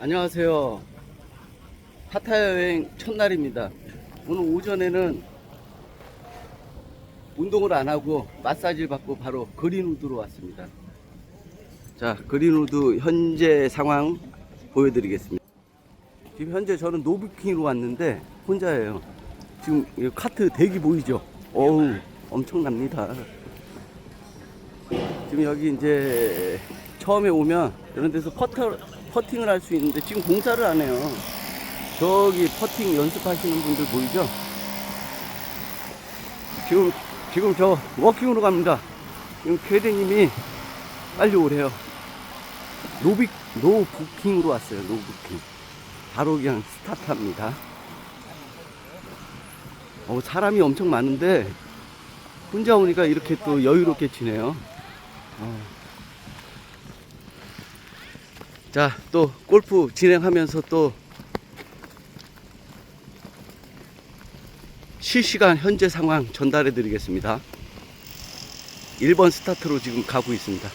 안녕하세요. 파타야 여행 첫날입니다. 오늘 오전에는 운동을 안 하고 마사지를 받고 바로 그린우드로 왔습니다. 자, 그린우드 현재 상황 보여드리겠습니다. 지금 현재 저는 노브킹으로 왔는데 혼자예요. 지금 이 카트 대기 보이죠? 어우, 엄청납니다. 지금 여기 이제 처음에 오면 이런 데서 퍼터, 퍼팅을 할 수 있는데 지금 공사를 안 해요. 저기 퍼팅 연습하시는 분들 보이죠? 지금, 지금 저 워킹으로 갑니다. 지금 캐디님이 빨리 오래요. 노빅, 노부킹으로 왔어요. 노부킹. 바로 그냥 스타트합니다. 어, 사람이 엄청 많은데 혼자 오니까 이렇게 또 여유롭게 지내요. 어. 자, 또 골프 진행하면서 또 실시간 현재 상황 전달해 드리겠습니다. 1번 스타트로 지금 가고 있습니다.